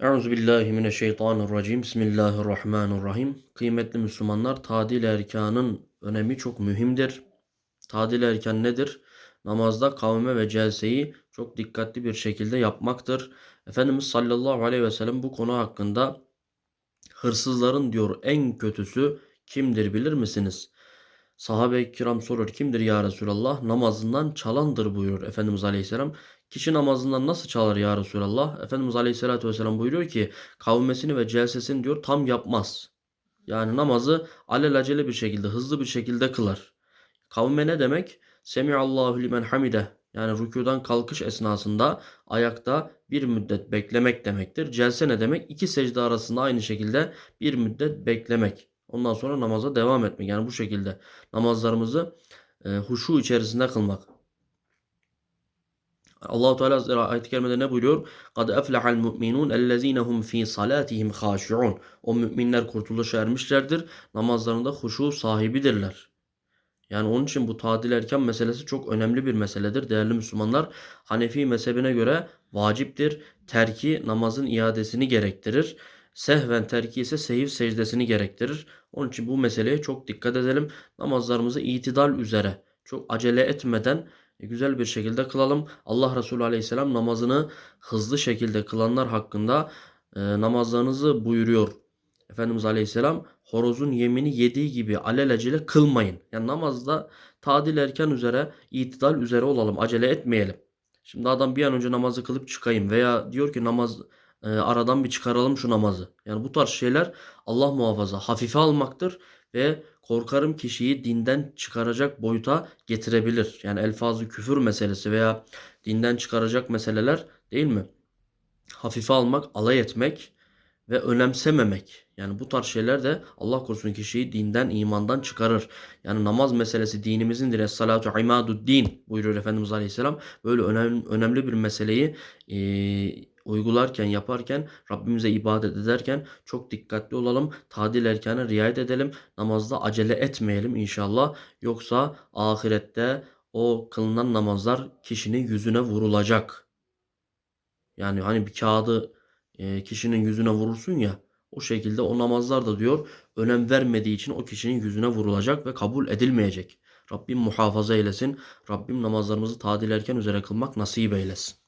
Euzubillahimineşşeytanirracim. Bismillahirrahmanirrahim. Kıymetli Müslümanlar, tadil erkanın önemi çok mühimdir. Tadil erkan nedir? Namazda kavme ve celseyi çok dikkatli bir şekilde yapmaktır. Efendimiz sallallahu aleyhi ve sellem bu konu hakkında hırsızların diyor en kötüsü kimdir bilir misiniz? Sahabe-i kiram sorur kimdir ya Resulallah? Namazından çalandır buyurur Efendimiz Aleyhisselam. Kişi namazından nasıl çalar ya Resulallah? Efendimiz Aleyhisselatü Vesselam buyuruyor ki kavmesini ve celsesini diyor tam yapmaz. Yani namazı alelacele bir şekilde hızlı bir şekilde kılar. Kavme ne demek? Semiallahu limen hamide. Yani rükudan kalkış esnasında ayakta bir müddet beklemek demektir. Celse ne demek? İki secde arasında aynı şekilde bir müddet beklemek. Ondan sonra namaza devam etmek. Yani bu şekilde namazlarımızı e, huşu içerisinde kılmak. Allahu Teala ayet-i kerimede ne buyuruyor? "Kad eflehal mu'minun ellezine hum fi salatihim haşiun." O müminler kurtuluşa ermişlerdir. Namazlarında huşu sahibidirler. Yani onun için bu tadil erken meselesi çok önemli bir meseledir değerli Müslümanlar. Hanefi mezhebine göre vaciptir. Terki namazın iadesini gerektirir. Sehven terki ise sehiv secdesini gerektirir. Onun için bu meseleye çok dikkat edelim. Namazlarımızı itidal üzere çok acele etmeden e, güzel bir şekilde kılalım. Allah Resulü Aleyhisselam namazını hızlı şekilde kılanlar hakkında e, namazlarınızı buyuruyor. Efendimiz Aleyhisselam horozun yemini yediği gibi alelacele kılmayın. Yani namazda tadil erken üzere, itidal üzere olalım. Acele etmeyelim. Şimdi adam bir an önce namazı kılıp çıkayım veya diyor ki namaz e, aradan bir çıkaralım şu namazı. Yani bu tarz şeyler Allah muhafaza hafife almaktır ve korkarım kişiyi dinden çıkaracak boyuta getirebilir. Yani elfazı küfür meselesi veya dinden çıkaracak meseleler değil mi? Hafife almak, alay etmek ve önemsememek. Yani bu tarz şeyler de Allah korusun kişiyi dinden, imandan çıkarır. Yani namaz meselesi dinimizindir. Es-salatu imadud din buyuruyor Efendimiz Aleyhisselam. Böyle önemli, önemli bir meseleyi e, uygularken, yaparken, Rabbimize ibadet ederken çok dikkatli olalım. Tadil erkana riayet edelim. Namazda acele etmeyelim inşallah. Yoksa ahirette o kılınan namazlar kişinin yüzüne vurulacak. Yani hani bir kağıdı e, kişinin yüzüne vurursun ya o şekilde o namazlar da diyor önem vermediği için o kişinin yüzüne vurulacak ve kabul edilmeyecek. Rabbim muhafaza eylesin. Rabbim namazlarımızı tadil erken üzere kılmak nasip eylesin.